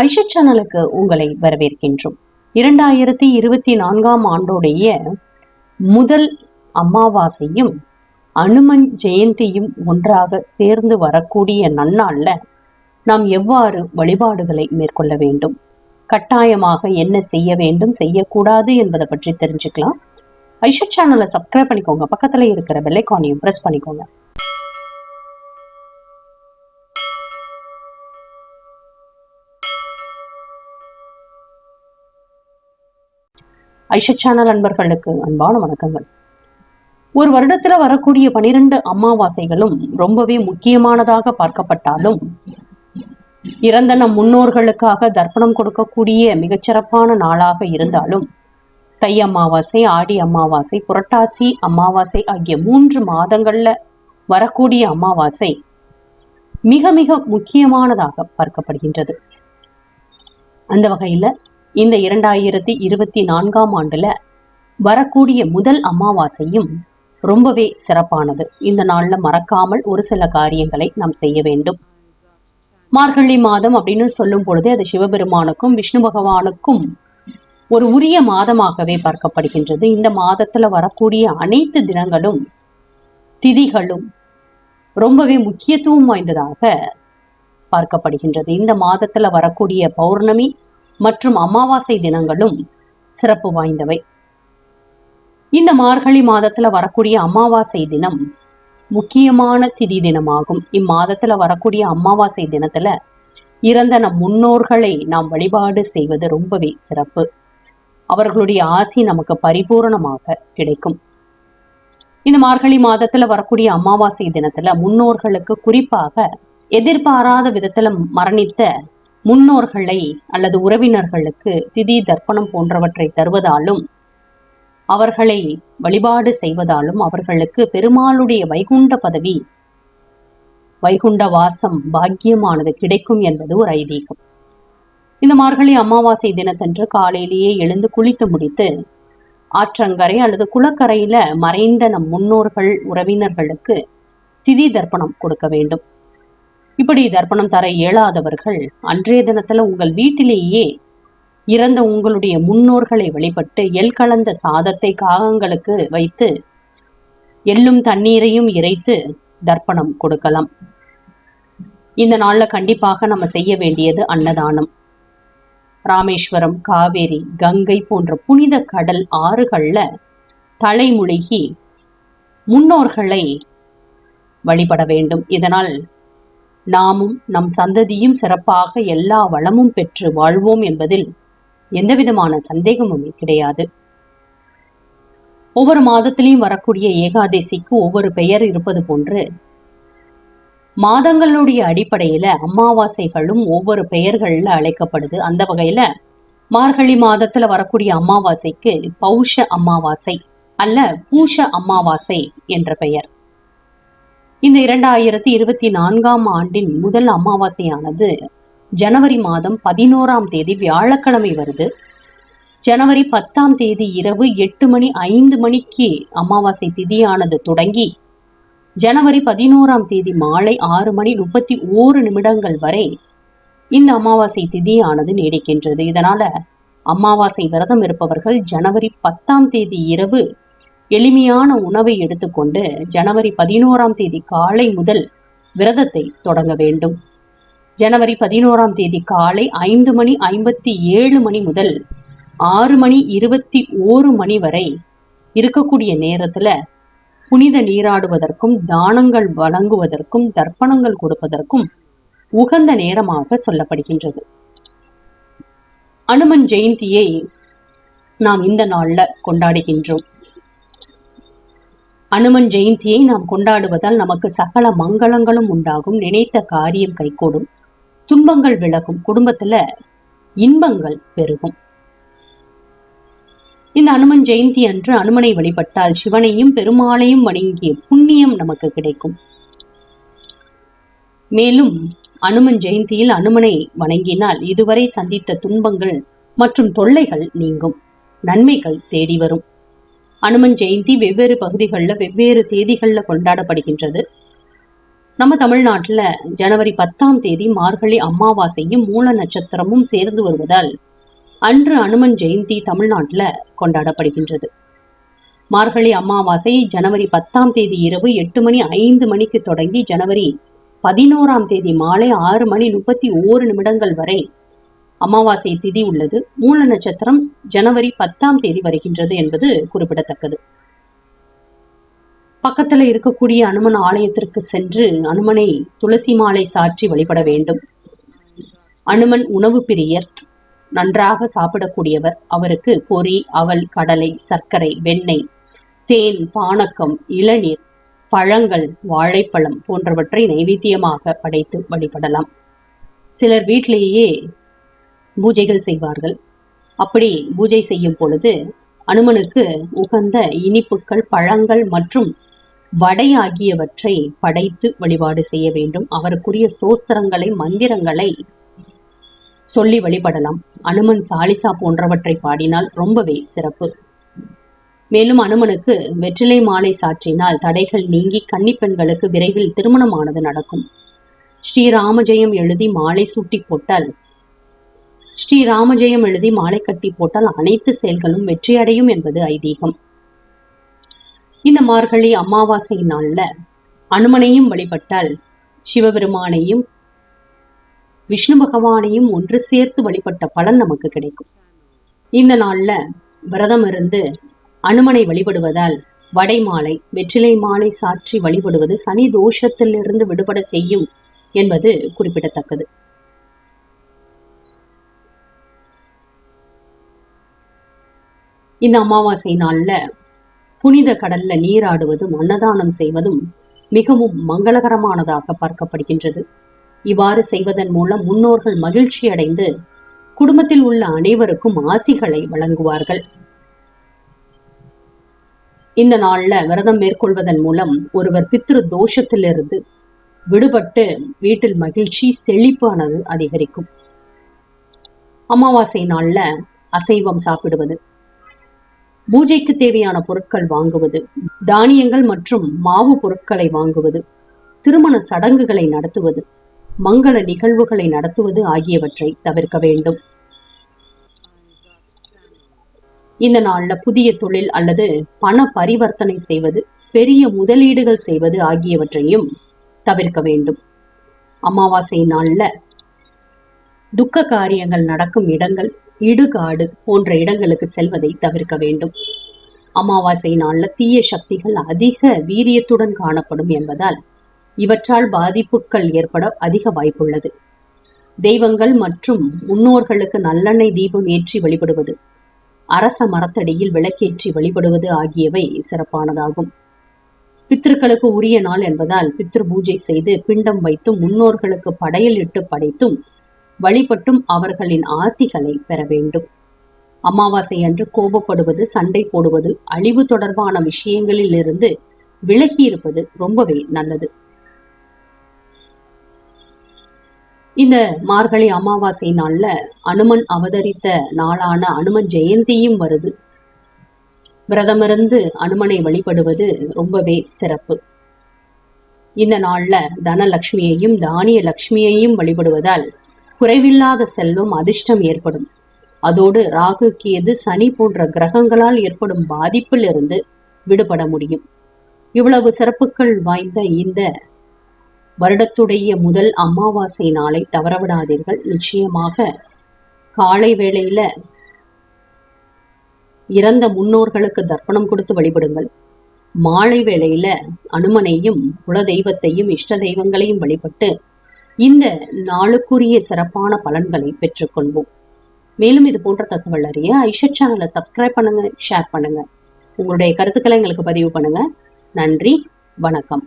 ஐஷா சேனலுக்கு உங்களை வரவேற்கின்றோம். இரண்டாயிரத்தி இருபத்தி நான்காம் ஆண்டோடைய முதல் அமாவாசையும் அனுமன் ஜெயந்தியும் ஒன்றாக சேர்ந்து வரக்கூடிய நன்னாளில் நாம் எவ்வாறு வழிபாடுகளை மேற்கொள்ள வேண்டும்? கட்டாயமாக என்ன செய்ய வேண்டும் செய்யக்கூடாது என்பதை பற்றி தெரிஞ்சுக்கலாம். ஐஷா சேனலை சப்ஸ்கிரைப் பண்ணிக்கோங்க. பக்கத்துல இருக்கிற பெல்லைக்கானையும் பிரஸ் பண்ணிக்கோங்க. ஐஷா சேனல் அன்பர்களுக்கு அன்பான வணக்கங்கள். ஒரு வருடத்துல வரக்கூடிய பனிரெண்டு அமாவாசைகளும் ரொம்பவே முக்கியமானதாக பார்க்கப்பட்டாலும் இறந்த நம் முன்னோர்களுக்காக தர்ப்பணம் கொடுக்கக்கூடிய மிகச்சிறப்பான நாளாக இருந்தாலும் தை அமாவாசை ஆடி அமாவாசை புரட்டாசி அமாவாசை ஆகிய மூன்று மாதங்கள்ல வரக்கூடிய அமாவாசை மிக மிக முக்கியமானதாக பார்க்கப்படுகின்றது. அந்த வகையில இந்த இரண்டாயிரத்தி இருபத்தி நான்காம் ஆண்டுல வரக்கூடிய முதல் அமாவாசையும் ரொம்பவே சிறப்பானது. இந்த நாள்ல மறக்காமல் ஒரு சில காரியங்களை நாம் செய்ய வேண்டும். மார்கழி மாதம் அப்படின்னு சொல்லும் பொழுது அது சிவபெருமானுக்கும் விஷ்ணு பகவானுக்கும் ஒரு உரிய மாதமாகவே பார்க்கப்படுகின்றது. இந்த மாதத்துல வரக்கூடிய அனைத்து தினங்களும் திதிகளும் ரொம்பவே முக்கியத்துவம் வாய்ந்ததாக பார்க்கப்படுகின்றது. இந்த மாதத்துல வரக்கூடிய பௌர்ணமி மற்றும் அமாவாசை தினங்களும் சிறப்பு வாய்ந்தவை. இந்த மார்கழி மாதத்துல வரக்கூடிய அமாவாசை தினம் முக்கியமான திதி தினமாகும். இம்மாதத்துல வரக்கூடிய அமாவாசை தினத்துல இறந்த நம் முன்னோர்களை நாம் வழிபாடு செய்வது ரொம்பவே சிறப்பு. அவர்களுடைய ஆசி நமக்கு பரிபூரணமாக கிடைக்கும். இந்த மார்கழி மாதத்துல வரக்கூடிய அமாவாசை தினத்துல முன்னோர்களுக்கு குறிப்பாக எதிர்பாராத விதத்துல மரணித்த முன்னோர்களை அல்லது உறவினர்களுக்கு திதி தர்ப்பணம் போன்றவற்றை தருவதாலும் அவர்களை வழிபாடு செய்வதாலும் அவர்களுக்கு பெருமாளுடைய வைகுண்ட பதவி வைகுண்ட வாசம் பாக்கியமானது கிடைக்கும் என்பது ஒரு ஐதீகம். இந்த மார்கழி அமாவாசை தினத்தன்று காலையிலேயே எழுந்து குளித்து முடித்து ஆற்றங்கரை அல்லது குளக்கரையில மறைந்த நம் முன்னோர்கள் உறவினர்களுக்கு திதி தர்ப்பணம் கொடுக்க வேண்டும். இப்படி தர்ப்பணம் தர இயலாதவர்கள் அன்றைய தினத்துல உங்கள் வீட்டிலேயே இறந்த உங்களுடைய முன்னோர்களை வழிபட்டு எல் கலந்த சாதத்தை காகங்களுக்கு வைத்து எள்ளும் தண்ணீரையும் இறைத்து தர்ப்பணம் கொடுக்கலாம். இந்த நாள்ல கண்டிப்பாக நம்ம செய்ய வேண்டியது அன்னதானம். ராமேஸ்வரம் காவேரி கங்கை போன்ற புனித கடல் ஆறுகள்ல தலைமுழுகி முன்னோர்களை வழிபட வேண்டும். இதனால் நாமும் நம் சந்ததியும் சிறப்பாக எல்லா வளமும் பெற்று வாழ்வோம் என்பதில் எந்தவிதமான சந்தேகமுமே கிடையாது. ஒவ்வொரு மாதத்திலையும் வரக்கூடிய ஏகாதசிக்கு ஒவ்வொரு பெயர் இருப்பது போன்று மாதங்களுடைய அடிப்படையில அமாவாசைகளும் ஒவ்வொரு பெயர்கள்ல அழைக்கப்படுது. அந்த வகையில மார்கழி மாதத்துல வரக்கூடிய அமாவாசைக்கு பௌஷ அமாவாசை அல்ல பூஷ அமாவாசை என்ற பெயர். இந்த இரண்டாயிரத்தி இருபத்தி நான்காம் ஆண்டின் முதல் அமாவாசையானது ஜனவரி மாதம் பதினோராம் தேதி வியாழக்கிழமை வருது. ஜனவரி பத்தாம் தேதி இரவு எட்டு மணி ஐந்து மணிக்கு அமாவாசை திதியானது தொடங்கி ஜனவரி பதினோராம் தேதி மாலை ஆறு மணி முப்பத்தி ஓரு நிமிடங்கள் வரை இந்த அமாவாசை திதியானது நீடிக்கின்றது. இதனால அமாவாசை விரதம் இருப்பவர்கள் ஜனவரி பத்தாம் தேதி இரவு எளிமையான உணவை எடுத்துக்கொண்டு ஜனவரி பதினோராம் தேதி காலை முதல் விரதத்தை தொடங்க வேண்டும். ஜனவரி பதினோராம் தேதி காலை ஐந்து மணி ஐம்பத்தி ஏழு மணி முதல் ஆறு மணி இருபத்தி ஓரு மணி வரை இருக்கக்கூடிய நேரத்துல புனித நீராடுவதற்கும் தானங்கள் வழங்குவதற்கும் தர்ப்பணங்கள் கொடுப்பதற்கும் உகந்த நேரமாக சொல்லப்படுகின்றது. அனுமன் ஜெயந்தியை நாம் இந்த நாளில் கொண்டாடுகின்றோம். அனுமன் ஜெயந்தியை நாம் கொண்டாடுவதால் நமக்கு சகல மங்களங்களும் உண்டாகும். நினைத்த காரியம் கைகூடும். துன்பங்கள் விலகும். குடும்பத்துல இன்பங்கள் பெருகும். இந்த அனுமன் ஜெயந்தி அன்று அனுமனை வழிபட்டால் சிவனையும் பெருமாளையும் வணங்கிய புண்ணியம் நமக்கு கிடைக்கும். மேலும் அனுமன் ஜெயந்தியில் அனுமனை வணங்கினால் இதுவரை சந்தித்த துன்பங்கள் மற்றும் தொல்லைகள் நீங்கும். நன்மைகள் தேடி வரும். அனுமன் ஜெயந்தி வெவ்வேறு பகுதிகளில் வெவ்வேறு தேதிகளில் கொண்டாடப்படுகின்றது. நம்ம தமிழ்நாட்டில் ஜனவரி பத்தாம் தேதி மார்கழி அமாவாசையும் மூல நட்சத்திரமும் சேர்ந்து வருவதால் அன்று அனுமன் ஜெயந்தி தமிழ்நாட்டில் கொண்டாடப்படுகின்றது. மார்கழி அமாவாசை ஜனவரி பத்தாம் தேதி இரவு எட்டு மணி ஐந்து மணிக்கு தொடங்கி ஜனவரி பதினோராம் தேதி மாலை ஆறு மணி முப்பத்தி ஓரு நிமிடங்கள் வரை அமாவாசை திதி உள்ளது. மூல நட்சத்திரம் ஜனவரி பத்தாம் தேதி வருகின்றது என்பது குறிப்பிடத்தக்கது. பக்கத்துல இருக்கக்கூடிய அனுமன் ஆலயத்திற்கு சென்று அனுமனை துளசி மாலை சாற்றி வழிபட வேண்டும். அனுமன் உணவு பிரியர் நன்றாக சாப்பிடக்கூடியவர். அவருக்கு பொறி அவல் கடலை சர்க்கரை வெண்ணெய் தேன் பானக்கம் இளநீர் பழங்கள் வாழைப்பழம் போன்றவற்றை நைவேத்தியமாக படைத்து வழிபடலாம். சிலர் வீட்டிலேயே பூஜைகள் செய்வார்கள். அப்படி பூஜை செய்யும் பொழுது அனுமனுக்கு உகந்த இனிப்புகள் பழங்கள் மற்றும் வடை ஆகியவற்றை படைத்து வழிபாடு செய்ய வேண்டும். அவருக்குரிய சோஸ்திரங்களை மந்திரங்களை சொல்லி வழிபடலாம். அனுமன் சாலிசா போன்றவற்றை பாடினால் ரொம்பவே சிறப்பு. மேலும் அனுமனுக்கு வெற்றிலை மாலை சாற்றினால் தடைகள் நீங்கி கன்னி பெண்களுக்கு விரைவில் திருமணமானது நடக்கும். ஸ்ரீராமஜெயம் எழுதி மாலை சூட்டி போட்டால் ஸ்ரீராமஜெயம் எழுதி மாலை கட்டி போட்டால் அனைத்து செயல்களும் வெற்றியடையும் என்பது ஐதீகம். இந்த மார்கழி அமாவாசை நாள்ல அனுமனையும் வழிபட்டால் சிவபெருமானையும் விஷ்ணு பகவானையும் ஒன்று சேர்த்து வழிபட்ட பலன் நமக்கு கிடைக்கும். இந்த நாள்ல விரதம் இருந்து அனுமனை வழிபடுவதால் வடை மாலை வெற்றிலை மாலை சாற்றி வழிபடுவது சனி தோஷத்திலிருந்து விடுபட செய்யும் என்பது குறிப்பிடத்தக்கது. இந்த அமாவாசை நாள்ல புனித கடல்ல நீராடுவதும் அன்னதானம் செய்வதும் மிகவும் மங்களகரமானதாக பார்க்கப்படுகின்றது. இவ்வாறு செய்வதன் மூலம் முன்னோர்கள் மகிழ்ச்சி அடைந்து குடும்பத்தில் உள்ள அனைவருக்கும் ஆசிகளை வழங்குவார்கள். இந்த நாள்ல விரதம் மேற்கொள்வதன் மூலம் ஒருவர் பித்ரு தோஷத்திலிருந்து விடுபட்டு வீட்டில் மகிழ்ச்சி செழிப்பானது அதிகரிக்கும். அமாவாசை நாள்ல அசைவம் சாப்பிடுவது பூஜைக்கு தேவையான பொருட்கள் வாங்குவது தானியங்கள் மற்றும் மாவு பொருட்களை வாங்குவது திருமண சடங்குகளை நடத்துவது மங்கள நிகழ்வுகளை நடத்துவது ஆகியவற்றை தவிர்க்க வேண்டும். இந்த நாள்ல புதிய தொழில் அல்லது பண பரிவர்த்தனை செய்வது பெரிய முதலீடுகள் செய்வது ஆகியவற்றையும் தவிர்க்க வேண்டும். அமாவாசை நாள்ல துக்க காரியங்கள் நடக்கும் இடங்கள் இடுகாடு போன்ற இடங்களுக்கு செல்வதை தவிர்க்க வேண்டும். அமாவாசை நாள்ல தீய சக்திகள் அதிக வீரியத்துடன் காணப்படும் என்பதால் இவற்றால் பாதிப்புகள் ஏற்பட அதிக வாய்ப்புள்ளது. தெய்வங்கள் மற்றும் முன்னோர்களுக்கு நல்லெண்ணெய் தீபம் ஏற்றி வழிபடுவது அரச மரத்தடியில் விளக்கேற்றி வழிபடுவது ஆகியவை சிறப்பானதாகும். பித்திருக்களுக்கு உரிய நாள் என்பதால் பித்ரு பூஜை செய்து பிண்டம் வைத்தும் முன்னோர்களுக்கு படையல் இட்டு படைத்தும் வழிபட்டும் அவர்களின் ஆசிகளை பெற வேண்டும். அமாவாசை அன்று கோபப்படுவது சண்டை போடுவது அழிவு தொடர்பான விஷயங்களில் இருந்து விலகி இருப்பது ரொம்பவே நல்லது. இந்த மார்கழி அமாவாசை நாள்ல அனுமன் அவதரித்த நாளான அனுமன் ஜெயந்தியும் வருது. விரதமிருந்து அனுமனை வழிபடுவது ரொம்பவே சிறப்பு. இந்த நாள்ல தனலட்சுமியையும் தானிய லட்சுமியையும் வழிபடுவதால் குறைவில்லாத செல்வம் அதிர்ஷ்டம் ஏற்படும். அதோடு ராகு கேது சனி போன்ற கிரகங்களால் ஏற்படும் பாதிப்பில் இருந்து விடுபட முடியும். இவ்வளவு சிறப்புகள் வாய்ந்த இந்த வருடத்துடைய முதல் அமாவாசை நாளை தவறவிடாதீர்கள். நிச்சயமாக காலை வேளையில இறந்த முன்னோர்களுக்கு தர்ப்பணம் கொடுத்து வழிபடுங்கள். மாலை வேளையில அனுமனையும் குல தெய்வத்தையும் இஷ்ட தெய்வங்களையும் வழிபட்டு இந்த நாளுக்குரிய சிறப்பான பலன்களை பெற்றுக்கொள்வோம். மேலும் இது போன்ற தகவல் அறிய ஐஷா சேனலை சப்ஸ்கிரைப் பண்ணுங்க ஷேர் பண்ணுங்க. உங்களுடைய கருத்துக்களை எங்களுக்கு பதிவு பண்ணுங்க. நன்றி வணக்கம்.